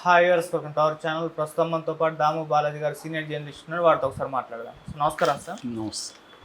Hi welcome to our channel. ప్రస్తుతం మనతో పాటు దాము బాలాజీ గారు సీనియర్ జర్నలిస్ట్ ఉన్నారు వారితో ఒకసారి మాట్లాడదాం. నమస్కారం sir.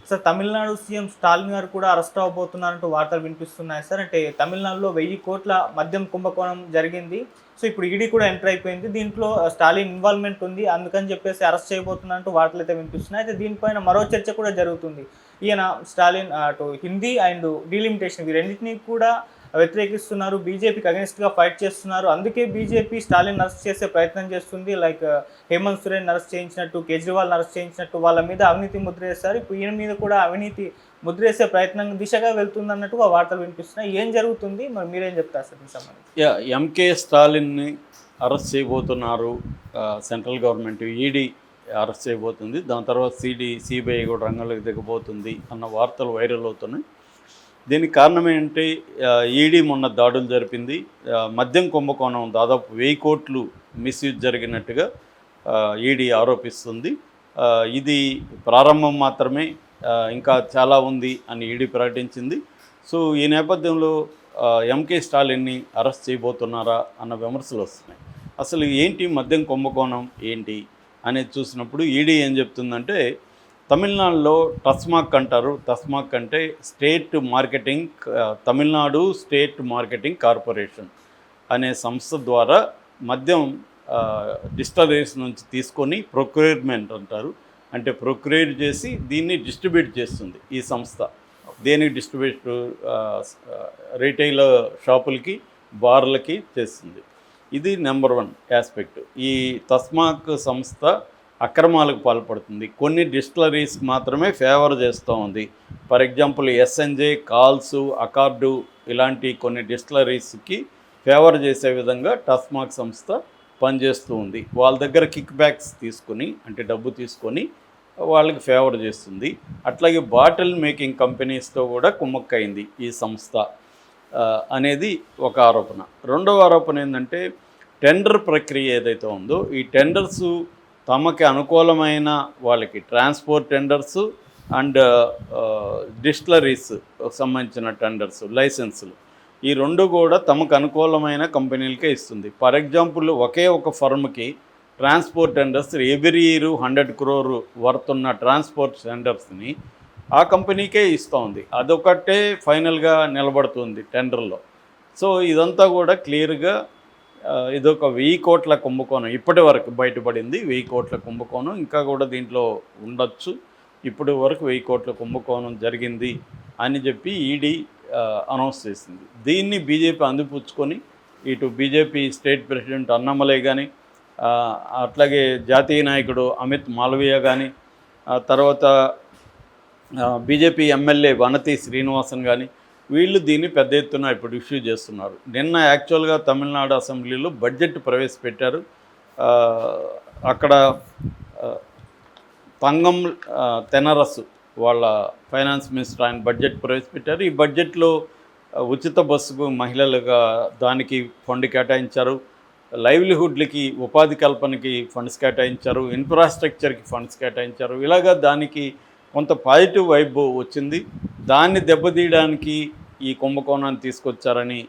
Sir Tamil Nadu CM Stalin garu కూడా అరెస్ట్ అవ్వబోతున్నారంటూ వార్తలు వినిపిస్తున్నాయి సార్. అంటే తమిళనాడులో వెయ్యి కోట్ల మద్యం కుంభకోణం జరిగింది. సో ఇప్పుడు ఈడీ కూడా ఎంటర్ అయిపోయింది. దీంట్లో స్టాలిన్ ఇన్వాల్వ్మెంట్ ఉంది. అందుకని చెప్పేసి అరెస్ట్ చేయబోతున్నట్టు వార్తలు అయితే వినిపిస్తున్నాయి. అయితే దీనిపైన మరో చర్చ కూడా జరుగుతుంది. ఈయన స్టాలిన్ అటు హిందీ అండ్ డీలిమిటేషన్ ఈ రెండింటినీ కూడా వ్యతిరేకిస్తున్నారు. బీజేపీకి అగెన్స్ట్గా ఫైట్ చేస్తున్నారు. అందుకే బీజేపీ స్టాలిన్ అరెస్ట్ చేసే ప్రయత్నం చేస్తుంది. లైక్ హేమంత్ సోరెన్ అరెస్ట్ చేయించినట్టు కేజ్రీవాల్ అరెస్ట్ చేయించినట్టు వాళ్ళ మీద అవినీతి ముద్ర వేస్తారు ఇప్పుడు ఈయన మీద కూడా అవినీతి ముద్ర వేసే ప్రయత్నం దిశగా వెళ్తుంది అన్నట్టుగా వార్తలు వినిపిస్తున్నాయి. ఏం జరుగుతుంది? మరి మీరేం చెప్తారు సార్ సంబంధించి? ఎంకే స్టాలిన్ని అరెస్ట్ చేయబోతున్నారు సెంట్రల్ గవర్నమెంట్. ఈడీ అరెస్ట్ చేయబోతుంది. దాని తర్వాత సిడి సిబిఐ కూడా రంగంలోకి దిగబోతుంది అన్న వార్తలు వైరల్ అవుతున్నాయి. దీనికి కారణం ఏంటి? ఈడీ మొన్న దాడులు జరిపింది. మద్యం కుంభకోణం దాదాపు వెయ్యి కోట్లు మిస్యూజ్ జరిగినట్టుగా ఈడీ ఆరోపిస్తుంది. ఇది ప్రారంభం మాత్రమే ఇంకా చాలా ఉంది అని ఈడీ ప్రకటించింది. సో ఈ నేపథ్యంలో ఎంకే స్టాలిన్ని అరెస్ట్ చేయబోతున్నారా అన్న విమర్శలు వస్తున్నాయి. అసలు ఏంటి మద్యం కుంభకోణం ఏంటి అనేది చూసినప్పుడు ఈడీ ఏం చెప్తుందంటే తమిళనాడులో టస్మాక్ అంటారు. టస్మాక్ అంటే state marketing Tamil Nadu state marketing corporation అనే సంస్థ ద్వారా మద్యం డిస్టలరీస్ నుంచి తీసుకొని ప్రొక్యూర్మెంట్ అంటారు. అంటే ప్రొక్యూర్ చేసి దీన్ని డిస్ట్రిబ్యూట్ చేస్తుంది ఈ సంస్థ. దేనికి డిస్ట్రిబ్యూట్ రీటైల్ షాపులకి బార్లకి చేస్తుంది. ఇది నెంబర్ వన్ ఆస్పెక్ట్ ఈ తస్మాక్ సంస్థ అక్రమాలకు పాల్పడుతుంది. కొన్ని డిస్టిలరీస్కి మాత్రమే ఫేవర్ చేస్తూ ఉంది. For example SNJ Kals Accord ఇలాంటి కొన్ని డిస్టిలరీస్కి ఫేవర్ చేసే విధంగా టస్మాక్ సంస్థ పనిచేస్తూ ఉంది. వాళ్ళ దగ్గర కిక్ బ్యాక్స్ తీసుకొని అంటే డబ్బు తీసుకొని వాళ్ళకి ఫేవర్ చేస్తుంది. అట్లాగే బాటిల్ మేకింగ్ కంపెనీస్తో కూడా కుమ్మక్కైంది ఈ సంస్థ అనేది ఒక ఆరోపణ. రెండవ ఆరోపణ ఏంటంటే టెండర్ ప్రక్రియ ఏదైతే ఉందో ఈ టెండర్స్ తమకి అనుకూలమైన వాళ్ళకి ట్రాన్స్పోర్ట్ టెండర్స్ అండ్ డిస్టిలరీస్ సంబంధించిన టెండర్స్ లైసెన్సులు ఈ రెండు కూడా తమకు అనుకూలమైన కంపెనీలకే ఇస్తుంది. ఫర్ ఎగ్జాంపుల్ ఒకే ఒక ఫర్మ్కి transport tenders every year hundred crore worth ఉన్న ట్రాన్స్పోర్ట్ టెండర్స్ని ఆ కంపెనీకే ఇస్తూ ఉంది అదొకటే ఫైనల్గా నిలబడుతుంది టెండర్లో సో ఇదంతా కూడా క్లియర్గా ఇదొక వెయ్యి కోట్ల కుంభకోణం ఇప్పటి వరకు బయటపడింది వెయ్యి కోట్ల కుంభకోణం. ఇంకా కూడా దీంట్లో ఉండొచ్చు. ఇప్పటి వరకు వెయ్యి కోట్ల కుంభకోణం జరిగింది అని చెప్పి ఈడీ అనౌన్స్ చేసింది. దీన్ని బీజేపీ అందిపుచ్చుకొని ఇటు బీజేపీ స్టేట్ ప్రెసిడెంట్ అన్నమలై కానీ అట్లాగే జాతీయ నాయకుడు అమిత్ మాలవీయ కానీ తర్వాత బీజేపీ ఎమ్మెల్యే వనతి శ్రీనివాసన్ కానీ వీళ్ళు దీన్ని పెద్ద ఎత్తున ఇప్పుడు ఇష్యూ చేస్తున్నారు. నిన్న యాక్చువల్గా తమిళనాడు అసెంబ్లీలో బడ్జెట్ ప్రవేశపెట్టారు. అక్కడ తంగం తెనరస్ వాళ్ళ ఫైనాన్స్ మినిస్టర్ ఆయన బడ్జెట్ ప్రవేశపెట్టారు. ఈ బడ్జెట్లో ఉచిత బస్సుకు మహిళలుగా దానికి ఫండ్ కేటాయించారు. లైవ్లీహుడ్లకి ఉపాధి కల్పనకి ఫండ్స్ కేటాయించారు. ఇన్ఫ్రాస్ట్రక్చర్కి ఫండ్స్ కేటాయించారు. ఇలాగా దానికి కొంత పాజిటివ్ వైబ్ వచ్చింది. దాన్ని దెబ్బతీయడానికి ఈ కుంభకోణాన్ని తీసుకొచ్చారని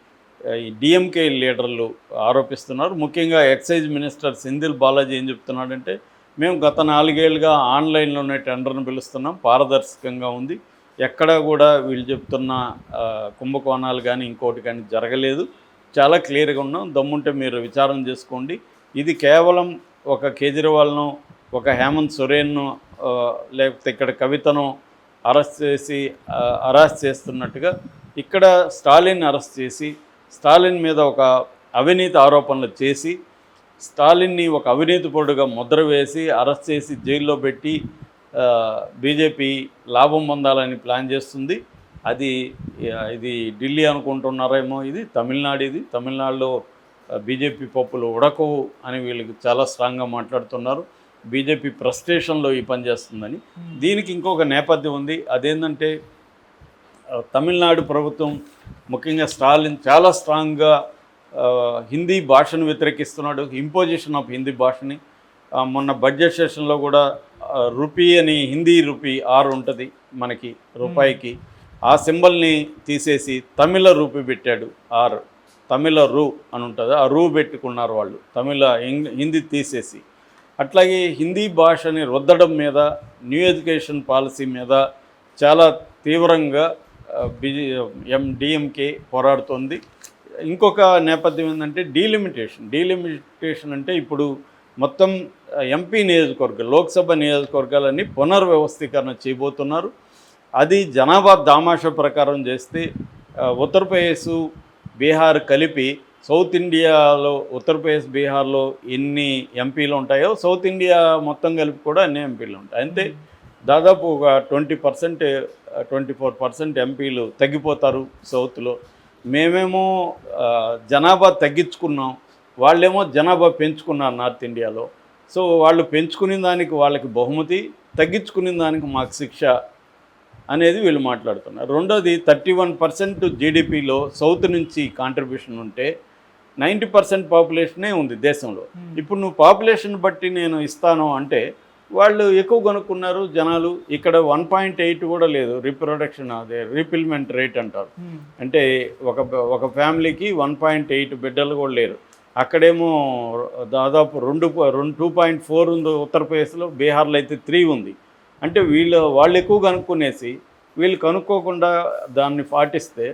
ఈ డిఎంకే లీడర్లు ఆరోపిస్తున్నారు. ముఖ్యంగా ఎక్సైజ్ మినిస్టర్ సెంధిల్ బాలాజీ ఏం చెప్తున్నాడంటే మేము గత నాలుగేళ్ళుగా ఆన్లైన్లోనే టెండర్ను పిలుస్తున్నాం. పారదర్శకంగా ఉంది. ఎక్కడా కూడా వీళ్ళు చెప్తున్న కుంభకోణాలు కానీ ఇంకోటి కానీ జరగలేదు. చాలా క్లియర్గా ఉన్నాం. దమ్ముంటే మీరు విచారం చేసుకోండి. ఇది కేవలం ఒక కేజ్రీవాల్ను ఒక హేమంత్ సొరేన్ను లేకపోతే ఇక్కడ కవితను అరెస్ట్ చేసి అరెస్ట్ చేస్తున్నట్టుగా ఇక్కడ స్టాలిన్ అరెస్ట్ చేసి స్టాలిన్ మీద ఒక అవినీతి ఆరోపణలు చేసి స్టాలిన్ని ఒక అవినీతిపరుడుగా ముద్ర వేసి అరెస్ట్ చేసి జైల్లో పెట్టి బీజేపీ లాభం పొందాలని ప్లాన్ చేస్తుంది. అది ఇది ఢిల్లీ అనుకుంటున్నారేమో ఇది తమిళనాడు ఇది. తమిళనాడులో బీజేపీ పప్పులు ఉడకవు అని వీళ్ళకి చాలా స్ట్రాంగ్గా మాట్లాడుతున్నారు. బీజేపీ ప్రస్టేషన్లో ఈ పని చేస్తుందని. దీనికి ఇంకొక నేపథ్యం ఉంది. అదేంటంటే తమిళనాడు ప్రభుత్వం ముఖ్యంగా స్టాలిన్ చాలా స్ట్రాంగ్గా హిందీ భాషను వ్యతిరేకిస్తున్నాడు. ఇంపోజిషన్ ఆఫ్ హిందీ భాషని మొన్న బడ్జెట్ సెషన్లో కూడా రూపీ అని హిందీ రూపీ ఆరు ఉంటుంది మనకి రూపాయికి. ఆ సింబల్ని తీసేసి తమిళ రూపీ పెట్టాడు ఆర్. తమిళ రూ అని ఉంటుంది. ఆ రూ పెట్టుకున్నారు వాళ్ళు. తమిళ హిందీ తీసేసి. అట్లాగే హిందీ భాషని రుద్దడం మీద న్యూ ఎడ్యుకేషన్ పాలసీ మీద చాలా తీవ్రంగా బిజీ ఎం డిఎంకే పోరాడుతోంది. ఇంకొక నేపథ్యం ఏంటంటే డీలిమిటేషన్. డీలిమిటేషన్ అంటే ఇప్పుడు మొత్తం ఎంపీ నియోజకవర్గాలు లోక్సభ నియోజకవర్గాలన్నీ పునర్వ్యవస్థీకరణ చేయబోతున్నారు. అది జనాభా దామాష ప్రకారం చేస్తే ఉత్తరప్రదేశ్ బీహార్ కలిపి సౌత్ ఇండియాలో ఉత్తరప్రదేశ్ బీహార్లో ఎన్ని ఎంపీలు ఉంటాయో సౌత్ ఇండియా మొత్తం కలిపి కూడా అన్ని ఎంపీలు ఉంటాయి. అంతే. దాదాపు ఒక twenty percent twenty four percent ఎంపీలు తగ్గిపోతారు సౌత్లో. మేమేమో జనాభా తగ్గించుకున్నాం. వాళ్ళేమో జనాభా పెంచుకున్నారు నార్త్ ఇండియాలో. సో వాళ్ళు పెంచుకునే దానికి వాళ్ళకి బహుమతి తగ్గించుకునే దానికి మాకు శిక్ష అనేది వీళ్ళు మాట్లాడుతున్నారు. రెండోది థర్టీ వన్ పర్సెంట్ జీడిపిలో సౌత్ నుంచి కాంట్రిబ్యూషన్ ఉంటే నైంటీ పర్సెంట్ పాపులేషనే ఉంది దేశంలో. ఇప్పుడు నువ్వు పాపులేషన్ బట్టి నేను ఇస్తాను అంటే వాళ్ళు ఎక్కువ కొనుక్కున్నారు జనాలు. ఇక్కడ వన్ పాయింట్ ఎయిట్ కూడా లేదు. రీప్రొడక్షన్ అదే రీఫిల్మెంట్ రేట్ అంటారు. అంటే ఒక ఒక ఫ్యామిలీకి వన్ పాయింట్ ఎయిట్ బిడ్డలు కూడా లేరు. అక్కడేమో దాదాపు రెండు రెండు టూ పాయింట్ ఫోర్ ఉంది ఉత్తరప్రదేశ్లో బీహార్లో అయితే త్రీ ఉంది. అంటే వీళ్ళు వాళ్ళు ఎక్కువ కనుక్కునేసి వీళ్ళు కనుక్కోకుండా దాన్ని పాటిస్తే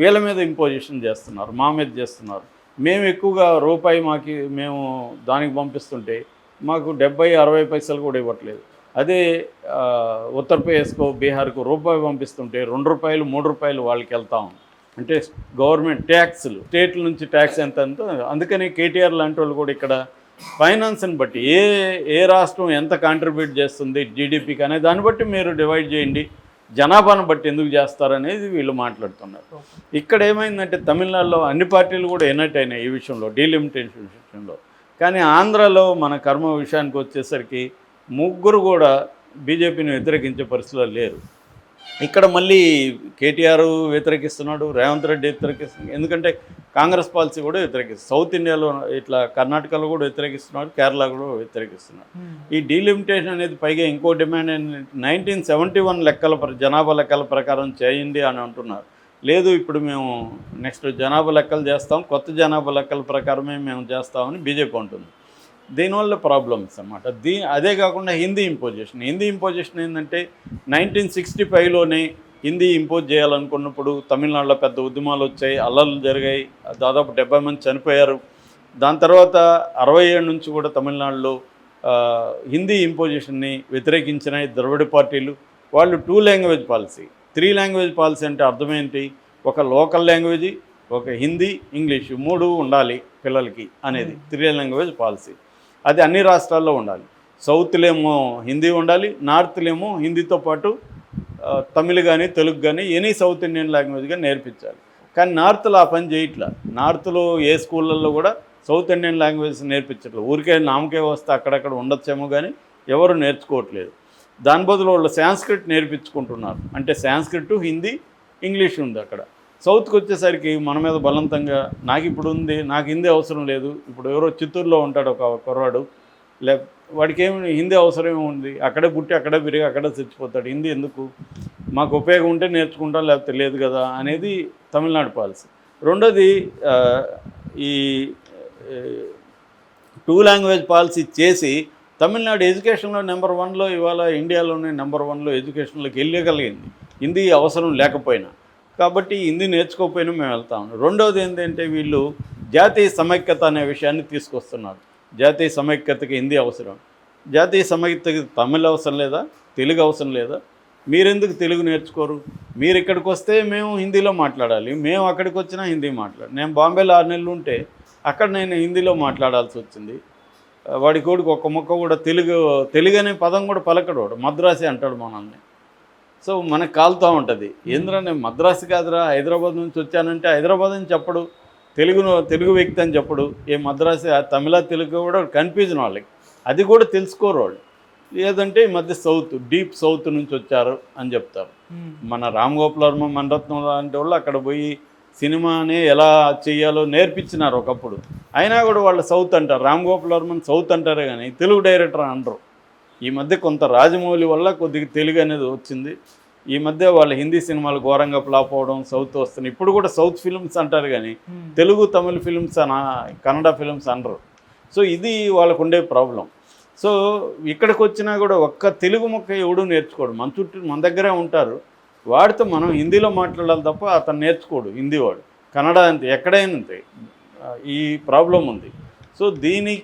వీళ్ళ మీద ఇంపోజిషన్ చేస్తున్నారు మా మీద చేస్తున్నారు. మేము ఎక్కువగా రూపాయి మాకి మేము దానికి పంపిస్తుంటే మాకు డెబ్బై అరవై పైసలు కూడా ఇవ్వట్లేదు. అదే ఉత్తరప్రదేశ్కు ఉత్తరప్రదేశ్కో బీహార్కు రూపాయి పంపిస్తుంటే రెండు రూపాయలు మూడు రూపాయలు వాళ్ళకి వెళ్తా ఉంది. అంటే గవర్నమెంట్ ట్యాక్స్లు స్టేట్ల నుంచి ట్యాక్స్ ఎంత ఎంతో అందుకని కేటీఆర్ లాంటి వాళ్ళు కూడా ఇక్కడ ఫైనాన్స్ని బట్టి ఏ ఏ రాష్ట్రం ఎంత కాంట్రిబ్యూట్ చేస్తుంది జీడిపికి అనే దాన్ని బట్టి మీరు డివైడ్ చేయండి. జనాభాను బట్టి ఎందుకు చేస్తారనేది వీళ్ళు మాట్లాడుతున్నారు. ఇక్కడ ఏమైందంటే తమిళనాడులో అన్ని పార్టీలు కూడా ఎనట్ అయినాయి ఈ విషయంలో డీలిమిటేషన్ విషయంలో. కానీ ఆంధ్రాలో మన కర్మ విషయానికి వచ్చేసరికి ముగ్గురు కూడా బీజేపీని వ్యతిరేకించే పరిస్థితిలో లేరు. ఇక్కడ మళ్ళీ కేటీఆర్ వ్యతిరేకిస్తున్నాడు రేవంత్ రెడ్డి వ్యతిరేకిస్తున్నాడు ఎందుకంటే కాంగ్రెస్ పాలసీ కూడా వ్యతిరేకిస్తుంది. సౌత్ ఇండియాలో ఇట్లా కర్ణాటకలో కూడా వ్యతిరేకిస్తున్నాడు కేరళ కూడా వ్యతిరేకిస్తున్నాడు. ఈ డీలిమిటేషన్ అనేది పైగా ఇంకో డిమాండ్ నైన్టీన్ సెవెంటీ వన్ లెక్కల ప్ర- జనాభా లెక్కల ప్రకారం చేయండి అని అంటున్నారు. లేదు ఇప్పుడు మేము నెక్స్ట్ జనాభా లెక్కలు చేస్తాం కొత్త జనాభా లెక్కల ప్రకారమే మేము చేస్తామని బీజేపీ అంటుంది. దీనివల్ల ప్రాబ్లమ్స్ అన్నమాట. దీ అదే కాకుండా హిందీ ఇంపోజిషన్ హిందీ ఇంపోజిషన్ ఏంటంటే నైన్టీన్ సిక్స్టీ ఫైవ్లోనే హిందీ ఇంపోజ్ చేయాలనుకున్నప్పుడు తమిళనాడులో పెద్ద ఉద్యమాలు వచ్చాయి అల్లర్లు జరిగాయి దాదాపు డెబ్బై మంది చనిపోయారు. దాని తర్వాత అరవై ఏడు నుంచి కూడా తమిళనాడులో హిందీ ఇంపోజిషన్ని వ్యతిరేకించిన ద్రవిడ పార్టీలు. వాళ్ళు two language policy three language policy అంటే అర్థం ఏంటి ఒక లోకల్ లాంగ్వేజ్ ఒక హిందీ ఇంగ్లీషు మూడు ఉండాలి పిల్లలకి అనేది. త్రీ లాంగ్వేజ్ పాలసీ అది అన్ని రాష్ట్రాల్లో ఉండాలి. సౌత్లేమో హిందీ ఉండాలి నార్త్లేమో హిందీతో పాటు తమిళ్ కానీ తెలుగు కానీ ఎనీ సౌత్ ఇండియన్ లాంగ్వేజ్గా నేర్పించాలి. కానీ నార్త్లో ఆ పని చేయట్లా. నార్త్లో ఏ స్కూళ్ళల్లో కూడా సౌత్ ఇండియన్ లాంగ్వేజ్ నేర్పించట్లేదు ఊరికే నామకే వస్తే అక్కడక్కడ ఉండొచ్చేమో కానీ ఎవరు నేర్చుకోవట్లేదు. దాని బదులు వాళ్ళు సాంస్క్రిట్ నేర్పించుకుంటున్నారు. అంటే సాంస్క్రిట్ హిందీ ఇంగ్లీష్ ఉంది అక్కడ. సౌత్కి వచ్చేసరికి మన మీద బలవంతంగా నాకు ఇప్పుడు ఉంది నాకు హిందీ అవసరం లేదు ఇప్పుడు ఎవరో చిత్తూరులో ఉంటాడు ఒక కుర్రాడు లే వాడికి ఏమి హిందీ అవసరం ఏముంది అక్కడే పుట్టి అక్కడే పెరిగి అక్కడే చచ్చిపోతాడు హిందీ ఎందుకు? మాకు ఉపయోగం ఉంటే నేర్చుకుంటాం లేకపోతే లేదు కదా అనేది తమిళనాడు పాలసీ. రెండోది ఈ టూ లాంగ్వేజ్ పాలసీ చేసి తమిళనాడు ఎడ్యుకేషన్లో నెంబర్ వన్లో ఇవాళ ఇండియాలోనే నెంబర్ వన్లో ఎడ్యుకేషన్లోకి వెళ్ళగలిగింది. హిందీ అవసరం లేకపోయినా. కాబట్టి హిందీ నేర్చుకోకపోయినా మేము వెళ్తాం రెండవది ఏంటంటే వీళ్ళు జాతీయ సమైక్యత అనే విషయాన్ని తీసుకొస్తున్నారు. జాతీయ సమైక్యతకి హిందీ అవసరం. జాతీయ సమైక్యతకి తమిళ అవసరం లేదా? తెలుగు అవసరం లేదా? మీరెందుకు తెలుగు నేర్చుకోరు? మీరు ఇక్కడికి వస్తే మేము హిందీలో మాట్లాడాలి. మేము అక్కడికి వచ్చినా హిందీ మాట్లాడాలి నేను బాంబేలో ఆరు నెలలు ఉంటే అక్కడ నేను హిందీలో మాట్లాడాల్సి వచ్చింది. వాడి కోడికి ఒక్క ముక్క కూడా తెలుగు తెలుగు అనే పదం కూడా పలకడు వాడు. మద్రాసి అంటాడు మనల్ని. సో మనకు కాలుతూ ఉంటుంది. ఏంద్రా నేను మద్రాసు కాదురా హైదరాబాద్ నుంచి వచ్చానంటే హైదరాబాద్ అని చెప్పడు. తెలుగును తెలుగు వ్యక్తి అని చెప్పడు. ఏ మద్రాసు తమిళ తెలుగు కూడా కన్ఫ్యూజన్ వాళ్ళకి. అది కూడా తెలుసుకోరు వాళ్ళు. లేదంటే ఈ మధ్య సౌత్ డీప్ సౌత్ నుంచి వచ్చారు అని చెప్తారు. మన రామ్ గోపాల్ వర్మ మణరత్నం లాంటి వాళ్ళు అక్కడ పోయి సినిమాని ఎలా చేయాలో నేర్పించినారు ఒకప్పుడు. అయినా కూడా వాళ్ళు సౌత్ అంటారు. రామ్ గోపాల్ వర్మన్ సౌత్ అంటారే కానీ తెలుగు డైరెక్టర్ అనరు. ఈ మధ్య కొంత రాజమౌళి వల్ల కొద్దిగా తెలుగు అనేది వచ్చింది. ఈ మధ్య వాళ్ళ హిందీ సినిమాలు ఘోరంగా ఫ్లాప్ అవడం సౌత్ వస్తున్నాయి. ఇప్పుడు కూడా సౌత్ ఫిల్మ్స్ అంటారు కానీ. తెలుగు తమిళ ఫిల్మ్స్ అన కన్నడ ఫిల్మ్స్ అనరు. సో ఇది వాళ్ళకు ఉండే ప్రాబ్లం. సో ఇక్కడికి వచ్చినా కూడా ఒక్క తెలుగు మొక్క ఎవడు నేర్చుకోడు. మన చుట్టూ మన దగ్గరే ఉంటారు. వాడితో మనం హిందీలో మాట్లాడాలి తప్ప అతను నేర్చుకోడు హిందీ వాడు కన్నడ అంతే ఎక్కడైనా అంతే. ఈ ప్రాబ్లం ఉంది. సో దీనికి